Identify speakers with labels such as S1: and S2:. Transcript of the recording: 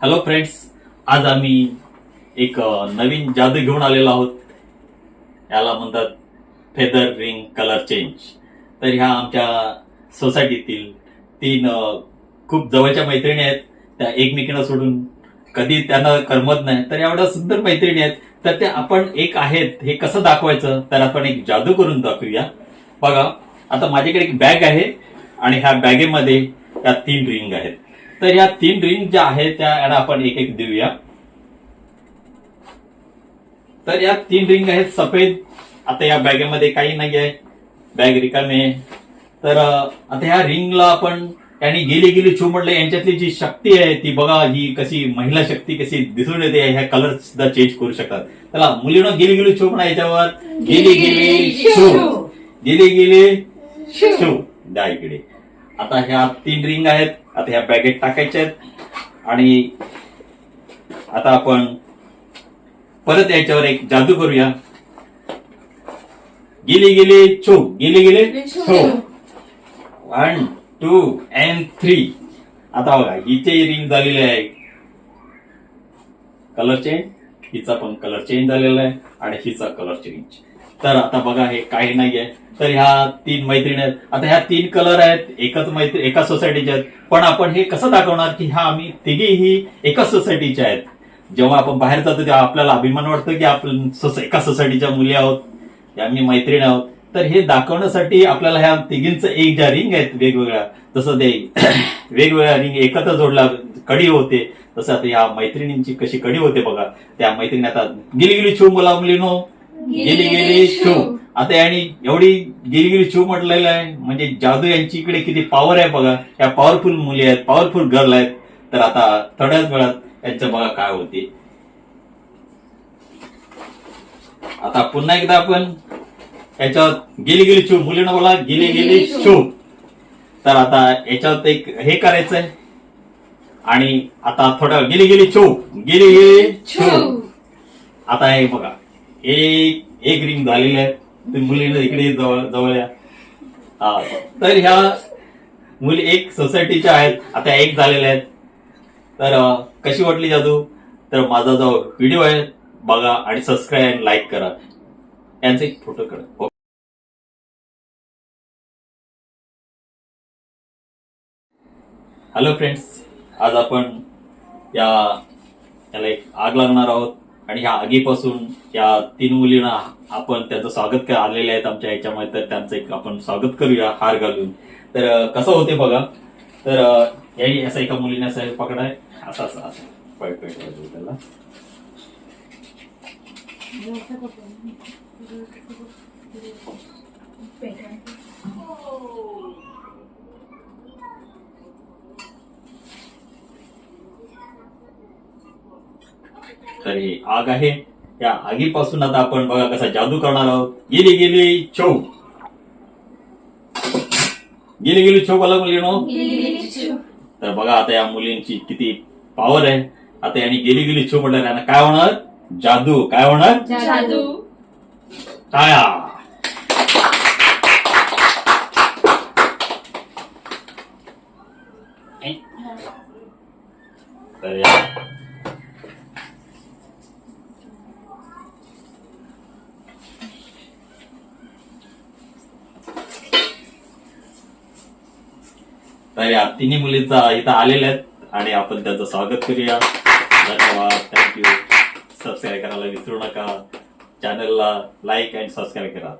S1: Hello friends आज आम्ही एक नवीन जादू घेऊन आलेलो आहोत. याला म्हणतात फेदर रिंग कलर चेंज तर ह्या आमच्या सोसायटीतील तीन खूप जवळच्या मैत्रिणी आहेत. त्या एकमेकींना सोडून कधी त्यांना करमत नाही. तर एवढ्या सुंदर मैत्रिणी आहेत. तर ते आपण एक आहेत हे कसं दाखवायचं? तर आपण एक जादू करून दाखवूया. बघा आता माझ्याकडे एक बॅग आहे आणि ह्या बॅगेमध्ये या तीन रिंग आहेत. तर या तीन रिंग ज्या आहेत त्या याला आपण एक एक देऊया. तर या तीन रिंग आहेत सफेद. आता या बॅगेमध्ये काही नाही आहे. बॅग रिकामी आहे. तर आता ह्या रिंगला आपण यांनी गेली गेली छू म्हटलं यांच्यातली जी शक्ती आहे ती बघा ही कशी महिला शक्ती कशी दिसून येते ह्या कलर सुद्धा चेंज करू शकतात. त्याला मुलीनं गेली गेली छू म्हणा याच्यावर. गेली गेली छू गेली गेली शो द्या इकडे. आता ह्या तीन रिंग आहेत. आता ह्या बॅगेत टाकायच्या आहेत. आणि आता आपण परत याच्यावर एक जादू करूया. गेली गेली छो गेली गेली छो. वन टू अँड थ्री आता बघा हिचे रिंग झालेले आहे. कलर चेंज हिचा पण कलर चेंज झालेला आहे आणि हिचा कलर चेंज तर आता बघा हे काही नाहीये. तर ह्या तीन मैत्रिणी आहेत. आता ह्या तीन कलर आहेत. एकच मैत्री एका सोसायटीच्या आहेत. पण आपण हे कसं दाखवणार की ह्या आम्ही तिघीही एकाच सोसायटीच्या आहेत? जेव्हा आपण बाहेर जातो तेव्हा आपल्याला अभिमान वाटतो की आपण एका सोसायटीच्या मुली आहोत आम्ही मैत्रीण आहोत. तर हे दाखवण्यासाठी आपल्याला ह्या तिघींचं एक ज्या रिंग आहेत वेगवेगळ्या जसं ते वेगवेगळ्या रिंग एकत्र जोडला कडी होते. तसं आता या मैत्रिणींची कशी कडी होते बघा. त्या मैत्रिणी आता गिली गिली छू मुला मुलीनो गेली गेली छू आता यांनी एवढी गेली गेली छू म्हटलेलं आहे म्हणजे जादू यांची इकडे किती पॉवर आहे बघा या पॉवरफुल मुली आहेत पॉवरफुल गर्ल आहेत तर आता थोड्याच वेळात यांचं बघा काय होते आता पुन्हा एकदा आपण याच्यावर गेली गेली छू मुलीनं बोला गेली गेली छू तर आता याच्यावर एक हे करायचं आहे आणि आता थोड्या गेली गेली छू गेली गेली छू आता हे बघा एक एक रिंग झालेली आहे तुम्ही मुलीनं इकडे जवळ जवळ या हा. तर ह्या मुली एक सोसायटीच्या आहेत. आता एक झालेल्या आहेत. तर कशी वाटली जादू? तर माझा जो व्हिडिओ आहे बघा आणि सबस्क्राईब आणि लाईक करा. यांचे एक फोटो काढा. हॅलो फ्रेंड्स आज आपण या याला एक आग लागणार आहोत. आणि ह्या आगीपासून या तीन मुलींना आपण त्यांचं स्वागत क- आलेले आहेत आमच्या याच्यामध्ये तर त्यांचं एक आपण स्वागत करूया हार घालून. तर कसं होते बघा. तर याही असं एका मुलीने असं पकडाय असं असं असं. पळ- त्याला तर ही आग आहे. या आगीपासून आता आपण बघा कसा जादू करणार आहोत. गेली गेली छो गेली गेली छो बोला मुलीनो तर बघा आता या मुलींची किती पॉवर आहे. आता यांनी गेली गेली छो म्हटलं त्यांना काय होणार? जादू. काय होणार?
S2: जादू.
S1: टाळ्या. तर या तर या तिन्ही मुलीचा इथं आलेल्या आहेत आणि आपण त्यांचं स्वागत करूया. धन्यवाद. थँक्यू सबस्क्राईब करायला विसरू नका. चॅनलला लाईक अँड सबस्क्राईब करा.